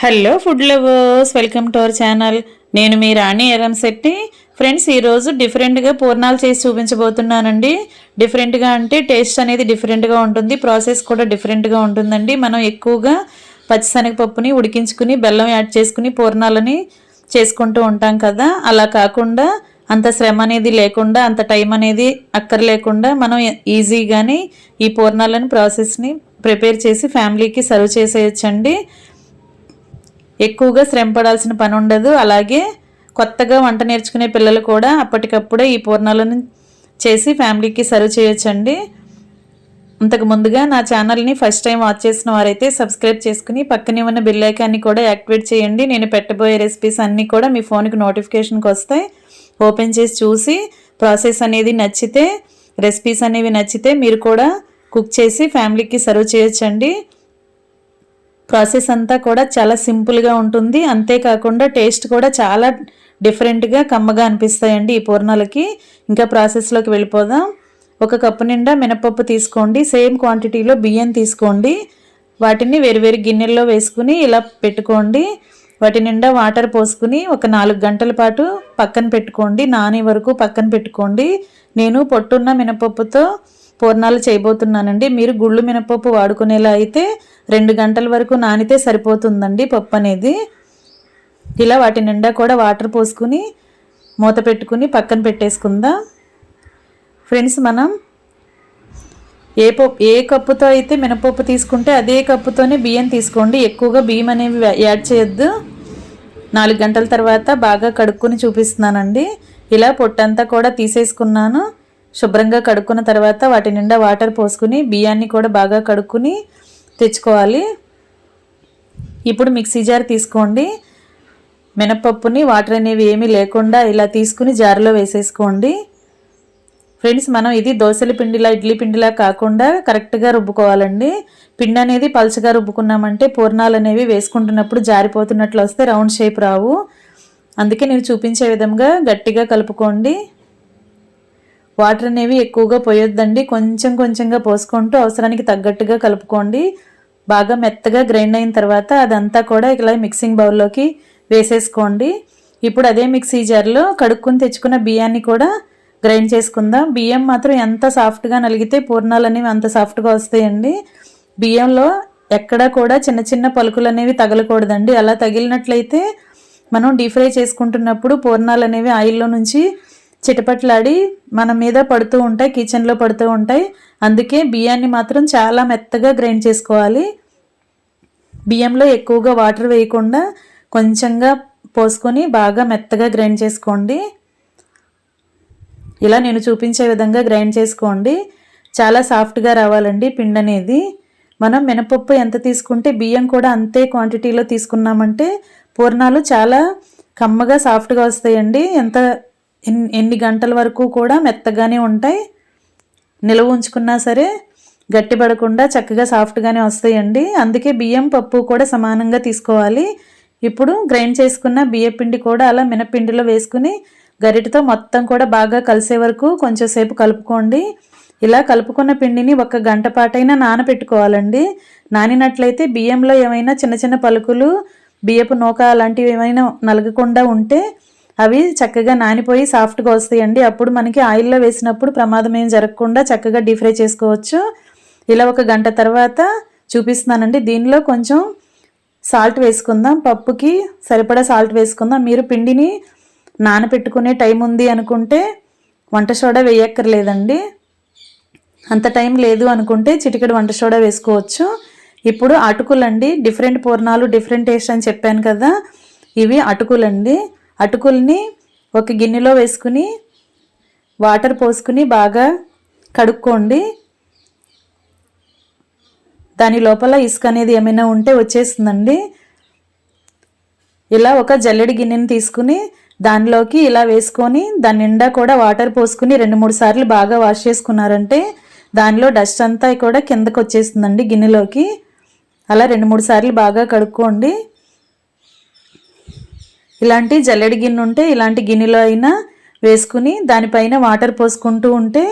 Hello food lovers welcome to our channel నేను మీ రాణి Eramsetti friends ఈరోజు డిఫరెంట్గా పూర్ణాలు చేసి చూపించబోతున్నానండి. డిఫరెంట్గా అంటే టేస్ట్ అనేది డిఫరెంట్గా ఉంటుంది. ప్రాసెస్ కూడా డిఫరెంట్గా ఉంటుందండి. మనం ఎక్కువగా పచ్చిశనగపప్పుని ఉడికించుకుని బెల్లం యాడ్ చేసుకుని పూర్ణాలని చేసుకుంటూ ఉంటాం కదా. అలా కాకుండా అంత శ్రమ అనేది లేకుండా అంత టైం అనేది అక్కర్లేకుండా మనం ఈజీగానే ఈ పూర్ణాలను ప్రాసెస్ని ప్రిపేర్ చేసి ఫ్యామిలీకి సర్వ్ చేసేయచ్చండి. ఎక్కువగా శ్రమ పడాల్సిన పని ఉండదు. అలాగే కొత్తగా వంట నేర్చుకునే పిల్లలు కూడా అప్పటికప్పుడే ఈ పూర్ణాలను చేసి ఫ్యామిలీకి సర్వ్ చేయొచ్చండి. అంతకు ముందుగా నా ఛానల్ని ఫస్ట్ టైం వాచ్ చేసిన వారైతే సబ్స్క్రైబ్ చేసుకుని పక్కనే ఉన్న బిల్ ఐకాన్ని కూడా యాక్టివేట్ చేయండి. నేను పెట్టబోయే రెసిపీస్ అన్నీ కూడా మీ ఫోన్కి నోటిఫికేషన్కి వస్తాయి. ఓపెన్ చేసి చూసి ప్రాసెస్ అనేది నచ్చితే రెసిపీస్ అనేవి నచ్చితే మీరు కూడా కుక్ చేసి ఫ్యామిలీకి సర్వ్ చేయొచ్చండి. ప్రాసెస్ అంతా కూడా చాలా సింపుల్గా ఉంటుంది. అంతేకాకుండా టేస్ట్ కూడా చాలా డిఫరెంట్గా కమ్మగా అనిపిస్తాయండి ఈ పూర్ణాలకి. ఇంకా ప్రాసెస్లోకి వెళ్ళిపోదాం. ఒక కప్పు నిండా మినపప్పు తీసుకోండి. సేమ్ క్వాంటిటీలో బియ్యం తీసుకోండి. వాటిని వేరు గిన్నెల్లో వేసుకుని ఇలా పెట్టుకోండి. వాటి నిండా వాటర్ పోసుకుని ఒక నాలుగు గంటల పాటు పక్కన పెట్టుకోండి. నాని వరకు పక్కన పెట్టుకోండి. నేను పొట్టున్న మినపప్పుతో పూర్ణాలు చేయబోతున్నానండి. మీరు గుళ్ళు మినపప్పు వాడుకునేలా అయితే రెండు గంటల వరకు నానితే సరిపోతుందండి పప్పు అనేది. ఇలా వాటి నిండా కూడా వాటర్ పోసుకుని మూత పెట్టుకుని పక్కన పెట్టేసుకుందాం. ఫ్రెండ్స్ మనం ఏ పప్పు ఏ కప్పుతో అయితే మినపప్పు తీసుకుంటే అదే కప్పుతోనే బియ్యం తీసుకోండి. ఎక్కువగా బియ్యం అనేవి యాడ్ చేయొద్దు. నాలుగు గంటల తర్వాత బాగా కడుక్కొని చూపిస్తున్నానండి. ఇలా పొట్టంతా కూడా తీసేసుకున్నాను. శుభ్రంగా కడుక్కున్న తర్వాత వాటి నిండా వాటర్ పోసుకుని బియ్యాన్ని కూడా బాగా కడుక్కుని తెచ్చుకోవాలి. ఇప్పుడు మిక్సీ జార్ తీసుకోండి. మినపప్పుని వాటర్ అనేవి ఏమీ లేకుండా ఇలా తీసుకుని జార్లో వేసేసుకోండి. ఫ్రెండ్స్ మనం ఇది దోశల పిండిలా ఇడ్లీ పిండిలా కాకుండా కరెక్ట్గా రుబ్బుకోవాలండి. పిండి అనేది పలుచగా రుబ్బుకున్నామంటే పూర్ణాలు అనేవి వేసుకుంటున్నప్పుడు జారిపోతున్నట్లు వస్తే రౌండ్ షేప్ రావు. అందుకే నేను చూపించే విధంగా గట్టిగా కలుపుకోండి. వాటర్ అనేవి ఎక్కువగా పోయొద్దండి. కొంచెం కొంచెంగా పోసుకుంటూ అవసరానికి తగ్గట్టుగా కలుపుకోండి. బాగా మెత్తగా గ్రైండ్ అయిన తర్వాత అదంతా కూడా ఇలా మిక్సింగ్ బౌల్లోకి వేసేసుకోండి. ఇప్పుడు అదే మిక్సీ జార్లో కడుక్కుని తెచ్చుకున్న బియ్యాన్ని కూడా గ్రైండ్ చేసుకుందాం. బియ్యం మాత్రం ఎంత సాఫ్ట్గా నలిగితే పూర్ణాలు అనేవి అంత సాఫ్ట్గా వస్తాయండి. బియ్యంలో ఎక్కడా కూడా చిన్న చిన్న పలుకులు అనేవి తగలకూడదండి. అలా తగిలినట్లయితే మనం డీప్ ఫ్రై చేసుకుంటున్నప్పుడు పూర్ణాలు అనేవి ఆయిల్లో నుంచి చిటపట్లాడి మన మీద పడుతూ ఉంటాయి కిచెన్లో పడుతూ ఉంటాయి. అందుకే బియ్యాన్ని మాత్రం చాలా మెత్తగా గ్రైండ్ చేసుకోవాలి. బియ్యంలో ఎక్కువగా వాటర్ వేయకుండా కొంచెంగా పోసుకొని బాగా మెత్తగా గ్రైండ్ చేసుకోండి. ఇలా నేను చూపించే విధంగా గ్రైండ్ చేసుకోండి. చాలా సాఫ్ట్గా రావాలండి పిండి అనేది. మనం మినపప్పు ఎంత తీసుకుంటే బియ్యం కూడా అంతే క్వాంటిటీలో తీసుకున్నామంటే పూర్ణాలు చాలా కమ్మగా సాఫ్ట్గా వస్తాయండి. ఎంత ఎన్ని గంటల వరకు కూడా మెత్తగానే ఉంటాయి. నిల్వ ఉంచుకున్నా సరే గట్టిపడకుండా చక్కగా సాఫ్ట్గానే వస్తాయండి. అందుకే బియ్యం పప్పు కూడా సమానంగా తీసుకోవాలి. ఇప్పుడు గ్రైండ్ చేసుకున్న బియ్య పిండి కూడా అలా మినపిండిలో వేసుకుని గరిటతో మొత్తం కూడా బాగా కలిసే వరకు కొంచెం సేపు కలుపుకోండి. ఇలా కలుపుకున్న పిండిని ఒక గంట పాటైనా నానబెట్టుకోవాలండి నానినట్లయితే బియ్యంలో ఏమైనా చిన్న చిన్న పలుకులు బియ్యపు నూక అలాంటివి ఏమైనా నలగకుండా ఉంటే అవి చక్కగా నానిపోయి సాఫ్ట్గా వస్తాయండి. అప్పుడు మనకి ఆయిల్లో వేసినప్పుడు ప్రమాదం ఏం జరగకుండా చక్కగా డీప్ ఫ్రై చేసుకోవచ్చు. ఇలా ఒక గంట తర్వాత చూపిస్తున్నానండి. దీనిలో కొంచెం సాల్ట్ వేసుకుందాం. పప్పుకి సరిపడా సాల్ట్ వేసుకుందాం. మీరు పిండిని నానపెట్టుకునే టైం ఉంది అనుకుంటే వంట సోడా వేయక్కర్లేదండి. అంత టైం లేదు అనుకుంటే చిటికెడు వంట సోడా వేసుకోవచ్చు. ఇప్పుడు అటుకులండి. డిఫరెంట్ పూర్ణాలు డిఫరెంట్ టేస్ట్ అని చెప్పాను కదా. ఇవి అటుకులండి. అటుకుల్ని ఒక గిన్నెలో వేసుకుని వాటర్ పోసుకుని బాగా కడుక్కోండి. దాని లోపల ఇసుక అనేది ఏమైనా ఉంటే వచ్చేస్తుందండి. ఇలా ఒక జల్లెడి గిన్నెని తీసుకుని దానిలోకి ఇలా వేసుకొని దాని నిండా కూడా వాటర్ పోసుకుని రెండు మూడు సార్లు బాగా వాష్ చేసుకున్నారంటే దానిలో డస్ట్ అంతా కూడా కిందకు వచ్చేస్తుందండి గిన్నెలోకి. అలా రెండు మూడు సార్లు బాగా కడుక్కోండి. ఇలాంటి జల్లెడి గిన్నె ఉంటే ఇలాంటి గిన్నెలో అయినా వేసుకుని దానిపైన వాటర్ పోసుకుంటూ ఉంటే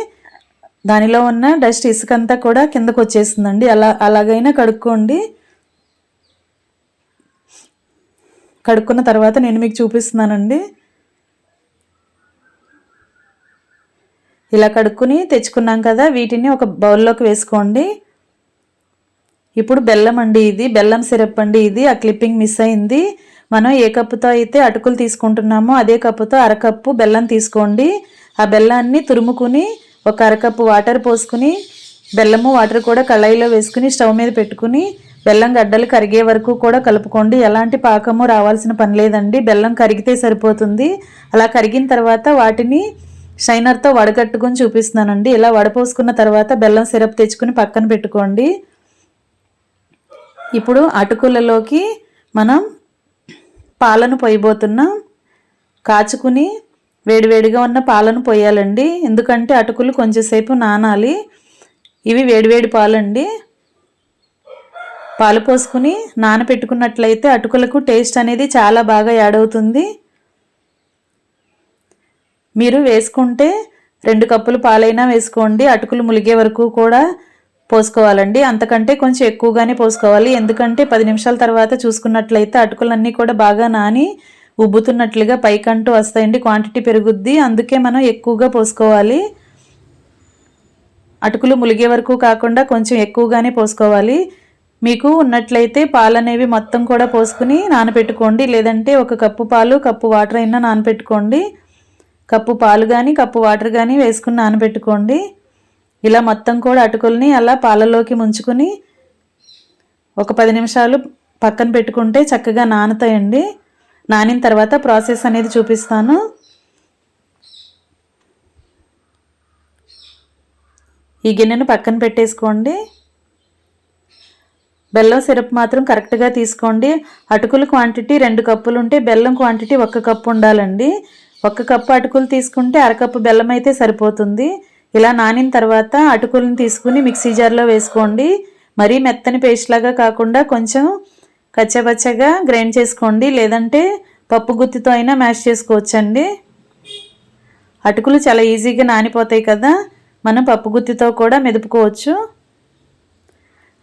దానిలో ఉన్న డస్ట్ ఇసుక అంతా కూడా కిందకు వచ్చేస్తుందండి. అలా అలాగైనా కడుక్కోండి. కడుక్కున్న తర్వాత నేను మీకు చూపిస్తున్నానండి. ఇలా కడుక్కుని తెచ్చుకున్నాం కదా వీటిని ఒక బౌల్లోకి వేసుకోండి. ఇప్పుడు బెల్లం అండి ఇది బెల్లం సిరప్ అండి ఇది ఆ క్లిప్పింగ్ మిస్ అయింది. మనం ఏ కప్పుతో అయితే అటుకులు తీసుకుంటున్నామో అదే కప్పుతో అరకప్పు బెల్లం తీసుకోండి. ఆ బెల్లాన్ని తురుముకుని ఒక అరకప్పు వాటర్ పోసుకుని బెల్లము వాటర్ కూడా కళాయిలో వేసుకుని స్టవ్ మీద పెట్టుకుని బెల్లం గడ్డలు కరిగే వరకు కూడా కలుపుకోండి. ఎలాంటి పాకము రావాల్సిన పని లేదండి. బెల్లం కరిగితే సరిపోతుంది. అలా కరిగిన తర్వాత వాటిని షైనర్తో వడగట్టుకుని చూపిస్తున్నానండి. ఇలా వడపోసుకున్న తర్వాత బెల్లం సిరప్ తెచ్చుకుని పక్కన పెట్టుకోండి. ఇప్పుడు అటుకులలోకి మనం పాలను పోయబోతున్నాం కాచుకుని వేడివేడిగా ఉన్న పాలను పోయాలండి. ఎందుకంటే అటుకులు కొంచెంసేపు నానాలి. ఇవి వేడివేడి పాలండి. పాలు పోసుకుని నానపెట్టుకున్నట్లయితే అటుకులకు టేస్ట్ అనేది చాలా బాగా యాడ్ అవుతుంది. మీరు వేసుకుంటే రెండు కప్పులు పాలైనా వేసుకోండి. అటుకులు ములిగే వరకు కూడా పోసుకోవాలండి. అంతకంటే కొంచెం ఎక్కువగానే పోసుకోవాలి. ఎందుకంటే పది నిమిషాల తర్వాత చూసుకున్నట్లయితే అటుకులన్నీ కూడా బాగా నాని ఉబ్బుతున్నట్లుగా పైకంటూ వస్తాయండి. క్వాంటిటీ పెరుగుద్ది. అందుకే మనం ఎక్కువగా పోసుకోవాలి. అటుకులు ములిగే వరకు కాకుండా కొంచెం ఎక్కువగానే పోసుకోవాలి. మీకు ఉన్నట్లయితే పాలు అనేవి మొత్తం కూడా పోసుకుని నానపెట్టుకోండి. లేదంటే ఒక కప్పు పాలు కప్పు వాటర్ అయినా నానపెట్టుకోండి. కప్పు పాలు కానీ కప్పు వాటర్ కానీ వేసుకుని నానబెట్టుకోండి ఇలా మొత్తం కూడా అటుకుల్ని అలా పాలలోకి ముంచుకొని ఒక పది నిమిషాలు పక్కన పెట్టుకుంటే చక్కగా నానుతాయండి. నానిన తర్వాత ప్రాసెస్ అనేది చూపిస్తాను. ఈ గిన్నెను పక్కన పెట్టేసుకోండి. బెల్లం సిరప్ మాత్రం కరెక్ట్గా తీసుకోండి. అటుకుల క్వాంటిటీ రెండు కప్పులు ఉంటే బెల్లం క్వాంటిటీ ఒక్క కప్పు ఉండాలండి. ఒక్క కప్పు అటుకులు తీసుకుంటే అరకప్పు బెల్లం అయితే సరిపోతుంది. ఇలా నానిన తర్వాత అటుకులను తీసుకుని మిక్సీ జార్లో వేసుకోండి. మరీ మెత్తని పేస్ట్ లాగా కాకుండా కొంచెం కచ్చపచ్చగా గ్రైండ్ చేసుకోండి. లేదంటే పప్పు గుత్తితో అయినా మ్యాష్ చేసుకోవచ్చండి. అటుకులు చాలా ఈజీగా నానిపోతాయి కదా. మనం పప్పు గుత్తితో కూడా మెదుపుకోవచ్చు.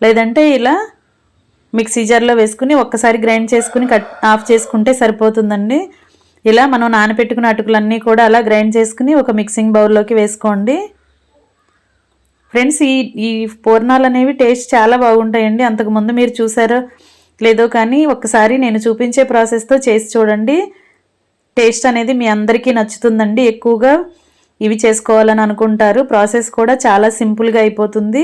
లేదంటే ఇలా మిక్సీ జార్లో వేసుకుని ఒక్కసారి గ్రైండ్ చేసుకుని కట్ ఆఫ్ చేసుకుంటే సరిపోతుందండి. ఇలా మనం నానపెట్టుకున్న అటుకులన్నీ కూడా అలా గ్రైండ్ చేసుకుని ఒక మిక్సింగ్ బౌల్లోకి వేసుకోండి. ఫ్రెండ్స్ ఈ ఈ పూర్ణాలు అనేవి టేస్ట్ చాలా బాగుంటాయండి. అంతకుముందు మీరు చూసారో లేదో కానీ ఒకసారి నేను చూపించే ప్రాసెస్తో చేసి చూడండి. టేస్ట్ అనేది మీ అందరికీ నచ్చుతుందండి ఎక్కువగా. ఇవి చేసుకోవాలని అనుకుంటారు. ప్రాసెస్ కూడా చాలా సింపుల్గా అయిపోతుంది.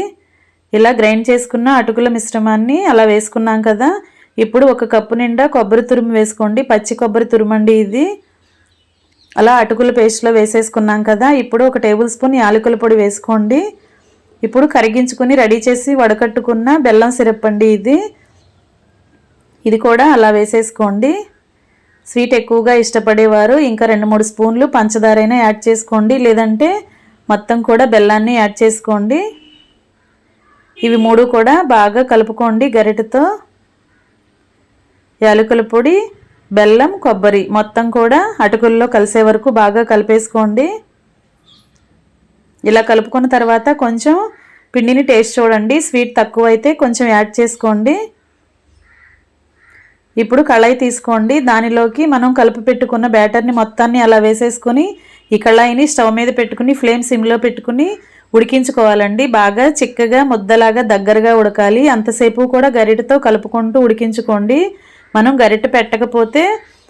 ఇలా గ్రైండ్ చేసుకున్న అటుకుల మిశ్రమాన్ని అలా వేసుకున్నాం కదా. ఇప్పుడు ఒక కప్పు నిండా కొబ్బరి తురుము వేసుకోండి. పచ్చి కొబ్బరి తురుమండి ఇది. అలా అటుకుల పేస్ట్లో వేసేసుకున్నాం కదా. ఇప్పుడు ఒక టేబుల్ స్పూన్ యాలకుల పొడి వేసుకోండి. ఇప్పుడు కరిగించుకుని రెడీ చేసి వడకట్టుకున్న బెల్లం సిరప్ అండి ఇది. ఇది కూడా అలా వేసేసుకోండి. స్వీట్ ఎక్కువగా ఇష్టపడేవారు ఇంకా రెండు మూడు స్పూన్లు పంచదారైనా యాడ్ చేసుకోండి. లేదంటే మొత్తం కూడా బెల్లాన్ని యాడ్ చేసుకోండి. ఇవి మూడు కూడా బాగా కలుపుకోండి గరిటతో. యాలకుల పొడి బెల్లం కొబ్బరి మొత్తం కూడా అటుకుల్లో కలిసే వరకు బాగా కలిపేసుకోండి. ఇలా కలుపుకున్న తర్వాత కొంచెం పిండిని టేస్ట్ చూడండి. స్వీట్ తక్కువ అయితే కొంచెం యాడ్ చేసుకోండి. ఇప్పుడు కళాయి తీసుకోండి. దానిలోకి మనం కలుపు పెట్టుకున్న బ్యాటర్ని మొత్తాన్ని అలా వేసేసుకొని ఈ కళాయిని స్టవ్ మీద పెట్టుకుని ఫ్లేమ్ సిమ్లో పెట్టుకుని ఉడికించుకోవాలండి. బాగా చిక్కగా ముద్దలాగా దగ్గరగా ఉడకాలి. అంతసేపు కూడా గరిటతో కలుపుకుంటూ ఉడికించుకోండి. మనం గరిట పెట్టకపోతే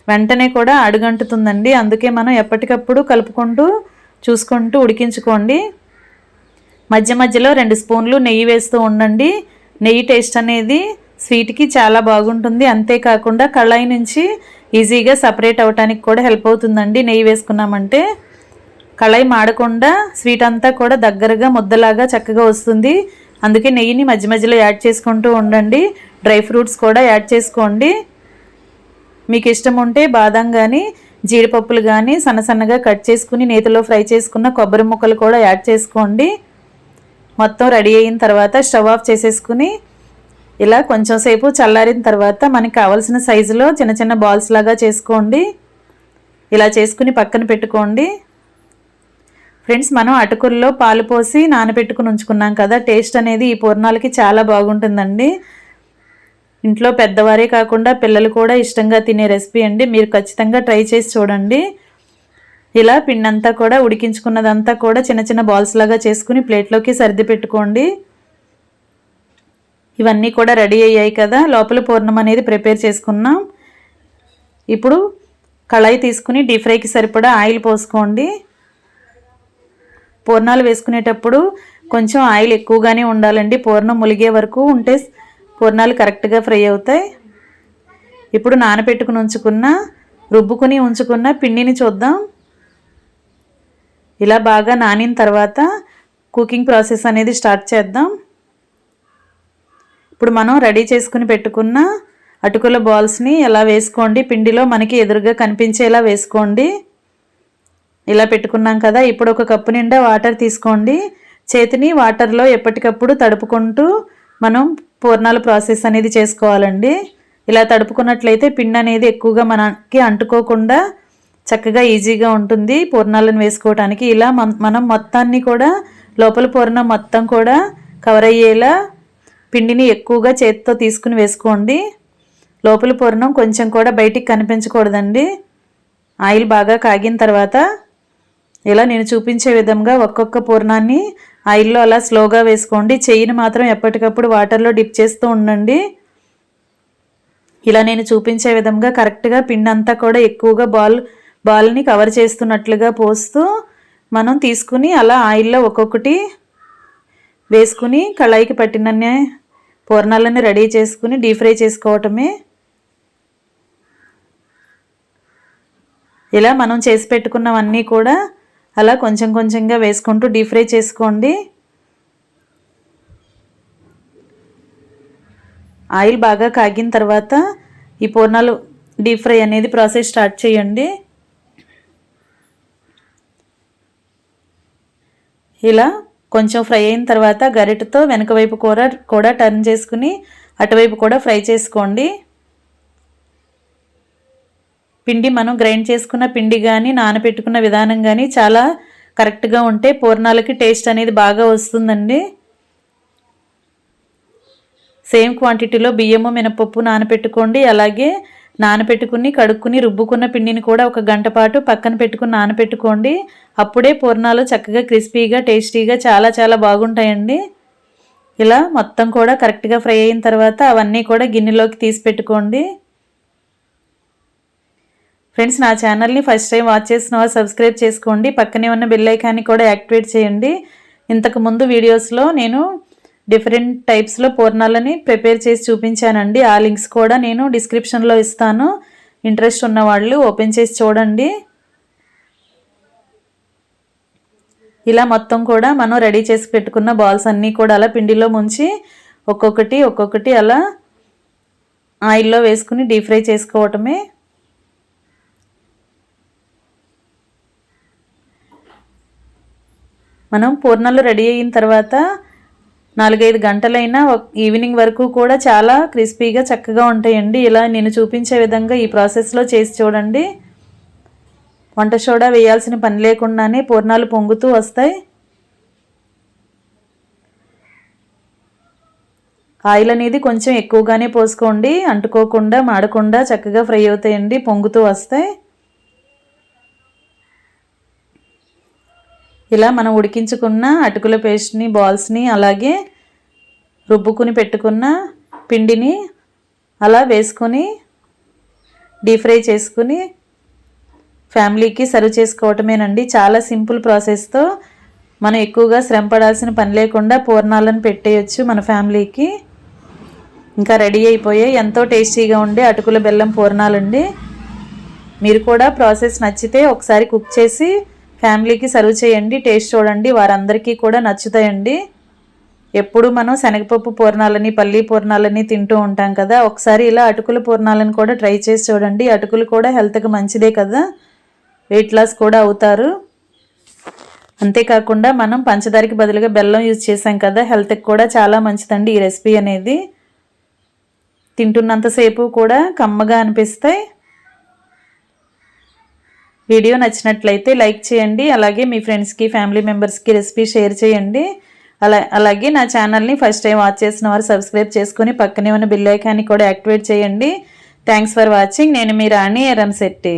వెంటనే కూడా అడుగంటుతుందండి. అందుకే మనం ఎప్పటికప్పుడు కలుపుకుంటూ చూసుకుంటూ ఉడికించుకోండి. మధ్య మధ్యలో రెండు స్పూన్లు నెయ్యి వేస్తూ ఉండండి. నెయ్యి టేస్ట్ అనేది స్వీట్కి చాలా బాగుంటుంది. అంతేకాకుండా కళాయి నుంచి ఈజీగా సపరేట్ అవ్వటానికి కూడా హెల్ప్ అవుతుందండి నెయ్యి వేసుకున్నామంటే. కళాయి మాడకుండా స్వీట్ అంతా కూడా దగ్గరగా ముద్దలాగా చక్కగా వస్తుంది. అందుకే నెయ్యిని మధ్య మధ్యలో యాడ్ చేసుకుంటూ ఉండండి. డ్రై ఫ్రూట్స్ కూడా యాడ్ చేసుకోండి. మీకు ఇష్టం ఉంటే బాదం కానీ జీడిపప్పులు కానీ సన్న సన్నగా కట్ చేసుకుని నేతిలో ఫ్రై చేసుకున్న కొబ్బరి ముక్కలు కూడా యాడ్ చేసుకోండి. మొత్తం రెడీ అయిన తర్వాత స్టవ్ ఆఫ్ చేసేసుకుని ఇలా కొంచెం సేపు చల్లారిన తర్వాత మనకి కావాల్సిన సైజులో చిన్న చిన్న బాల్స్ లాగా చేసుకోండి. ఇలా చేసుకుని పక్కన పెట్టుకోండి. ఫ్రెండ్స్ మనం అటుకుల్లో పాలు పోసి నానబెట్టుకుని ఉంచుకున్నాం కదా టేస్ట్ అనేది ఈ పూర్ణాలకి చాలా బాగుంటుందండి. ఇంట్లో పెద్దవారే కాకుండా పిల్లలు కూడా ఇష్టంగా తినే రెసిపీ అండి. మీరు ఖచ్చితంగా ట్రై చేసి చూడండి. ఇలా పిండంతా కూడా ఉడికించుకున్నదంతా కూడా చిన్న చిన్న బాల్స్ లాగా చేసుకుని ప్లేట్లోకి సర్ది పెట్టుకోండి. ఇవన్నీ కూడా రెడీ అయ్యాయి కదా. లోపల పూర్ణం అనేది ప్రిపేర్ చేసుకున్నాం. ఇప్పుడు కళాయి తీసుకుని డీప్ ఫ్రైకి సరిపడా ఆయిల్ పోసుకోండి. పూర్ణాలు వేసుకునేటప్పుడు కొంచెం ఆయిల్ ఎక్కువగానే ఉండాలండి. పూర్ణం ములిగే వరకు ఉంటే పూర్ణాలు కరెక్ట్గా ఫ్రై అవుతాయి. ఇప్పుడు నానబెట్టుకుని ఉంచుకున్న రుబ్బుకుని ఉంచుకున్న పిండిని చూద్దాం. ఇలా బాగా నానిన తర్వాత కుకింగ్ ప్రాసెస్ అనేది స్టార్ట్ చేద్దాం. ఇప్పుడు మనం రెడీ చేసుకుని పెట్టుకున్న అటుకుల బాల్స్ని ఎలా వేసుకోండి పిండిలో మనకి ఎదురుగా కనిపించేలా వేసుకోండి. ఇలా పెట్టుకున్నాం కదా ఇప్పుడు ఒక కప్పు నిండా వాటర్ తీసుకోండి. చేతిని వాటర్లో ఎప్పటికప్పుడు తడుపుకుంటూ మనం పూర్ణాల ప్రాసెస్ అనేది చేసుకోవాలండి. ఇలా తడుపుకున్నట్లయితే పిండి అనేది ఎక్కువగా మనకి అంటుకోకుండా చక్కగా ఈజీగా ఉంటుంది పూర్ణాలను వేసుకోవడానికి ఇలా మనం మొత్తాన్ని కూడా లోపల పూర్ణం మొత్తం కూడా కవర్ అయ్యేలా పిండిని ఎక్కువగా చేతితో తీసుకుని వేసుకోండి. లోపల పూర్ణం కొంచెం కూడా బయటికి కనిపించకూడదండి. ఆయిల్ బాగా కాగిన తర్వాత ఇలా నేను చూపించే విధంగా ఒక్కొక్క పూర్ణాన్ని ఆయిల్లో అలా స్లోగా వేసుకోండి. చెయ్యిని మాత్రం ఎప్పటికప్పుడు వాటర్లో డిప్ చేస్తూ ఉండండి. ఇలా నేను చూపించే విధంగా కరెక్ట్గా పిండి అంతా కూడా ఎక్కువగా బాల్ బాల్ని కవర్ చేస్తున్నట్లుగా పోస్తూ మనం తీసుకుని అలా ఆయిల్లో ఒక్కొక్కటి వేసుకుని కళాయికి పట్టినన్నే పూర్ణాలని రెడీ చేసుకుని డీప్ ఫ్రై చేసుకోవటమే. ఇలా మనం చేసి పెట్టుకున్నవన్నీ కూడా అలా కొంచెం కొంచెంగా వేసుకుంటూ డీప్ ఫ్రై చేసుకోండి. ఆయిల్ బాగా కాగిన తర్వాత ఈ పూర్ణాలు డీప్ ఫ్రై అనేది ప్రాసెస్ స్టార్ట్ చేయండి. ఇలా కొంచెం ఫ్రై అయిన తర్వాత గరిటతో వెనక వైపు కూర కూడా టర్న్ చేసుకుని అటువైపు కూడా ఫ్రై చేసుకోండి. పిండి మనం గ్రైండ్ చేసుకున్న పిండి కానీ నానబెట్టుకున్న విధానం కానీ చాలా కరెక్ట్గా ఉంటే పూర్ణాలకి టేస్ట్ అనేది బాగా వస్తుందండి. సేమ్ క్వాంటిటీలో బియ్యము మినపప్పు నానపెట్టుకోండి. అలాగే నానపెట్టుకుని కడుక్కుని రుబ్బుకున్న పిండిని కూడా ఒక గంట పాటు పక్కన పెట్టుకుని నానపెట్టుకోండి. అప్పుడే పూర్ణాలు చక్కగా క్రిస్పీగా టేస్టీగా చాలా చాలా బాగుంటాయండి. ఇలా మొత్తం కూడా కరెక్ట్గా ఫ్రై అయిన తర్వాత అవన్నీ కూడా గిన్నెలోకి తీసి పెట్టుకోండి. ఫ్రెండ్స్ నా ఛానల్ని ఫస్ట్ టైం వాచ్ చేసిన వాళ్ళు సబ్స్క్రైబ్ చేసుకోండి. పక్కనే ఉన్న బెల్ ఐకాన్ని కూడా యాక్టివేట్ చేయండి. ఇంతకు ముందు వీడియోస్లో నేను డిఫరెంట్ టైప్స్లో పూర్ణాలని ప్రిపేర్ చేసి చూపించానండి. ఆ లింక్స్ కూడా నేను డిస్క్రిప్షన్లో ఇస్తాను. ఇంట్రెస్ట్ ఉన్న వాళ్ళు ఓపెన్ చేసి చూడండి. ఇలా మొత్తం కూడా మనం రెడీ చేసి పెట్టుకున్న బాల్స్ అన్నీ కూడా అలా పిండిలో ముంచి ఒక్కొక్కటి ఒక్కొక్కటి అలా ఆయిల్లో వేసుకుని డీప్ ఫ్రై చేసుకోవటమే. మనం పూర్ణాలు రెడీ అయిన తర్వాత నాలుగైదు గంటలైనా ఈవినింగ్ వరకు కూడా చాలా క్రిస్పీగా చక్కగా ఉంటాయండి. ఇలా నేను చూపించే విధంగా ఈ ప్రాసెస్లో చేసి చూడండి. వంట సోడా వేయాల్సిన పని లేకుండానే పూర్ణాలు పొంగుతూ వస్తాయి. ఆయిల్ అనేది కొంచెం ఎక్కువగానే పోసుకోండి. అంటుకోకుండా మాడకుండా చక్కగా ఫ్రై అవుతాయండి పొంగుతూ వస్తాయి. ఇలా మనం ఉడికించుకున్న అటుకుల పేస్ట్ని బాల్స్ని అలాగే రుబ్బుకుని పెట్టుకున్న పిండిని అలా వేసుకొని డీప్ ఫ్రై చేసుకుని ఫ్యామిలీకి సర్వ్ చేసుకోవటమేనండి. చాలా సింపుల్ ప్రాసెస్తో మనం ఎక్కువగా శ్రమ పడాల్సిన పని లేకుండా పూర్ణాలను పెట్టేయచ్చు మన ఫ్యామిలీకి. ఇంకా రెడీ అయిపోయాయి ఎంతో టేస్టీగా ఉండే అటుకుల బెల్లం పూర్ణాలండి. మీరు కూడా ప్రాసెస్ నచ్చితే ఒకసారి కుక్ చేసి ఫ్యామిలీకి సర్వ్ చేయండి టేస్ట్ చూడండి వారందరికీ కూడా నచ్చుతాయండి. ఎప్పుడు మనం శనగపప్పు పూర్ణాలని పల్లీ పూర్ణాలని తింటూ ఉంటాం కదా ఒకసారి ఇలా అటుకుల పూర్ణాలను కూడా ట్రై చేసి చూడండి. అటుకులు కూడా హెల్త్కి మంచిదే కదా వెయిట్ లాస్ కూడా అవుతారు. అంతేకాకుండా మనం పంచదారకి బదులుగా బెల్లం యూజ్ చేసాం కదా హెల్త్కి కూడా చాలా మంచిదండి ఈ రెసిపీ అనేది. తింటున్నంతసేపు కూడా కమ్మగా అనిపిస్తాయి. వీడియో నచ్చినట్లయితే లైక్ చేయండి. అలాగే మీ ఫ్రెండ్స్కి ఫ్యామిలీ మెంబర్స్కి రెసిపీ షేర్ చేయండి. అలా అలాగే నా ఛానల్ని ఫస్ట్ టైం వాచ్ చేసిన వారు సబ్స్క్రైబ్ చేసుకుని పక్కనే ఉన్న బిల్ ఐకాన్ని కూడా యాక్టివేట్ చేయండి. థ్యాంక్స్ ఫర్ వాచింగ్ నేను మీ రాణి ఎరంశెట్టి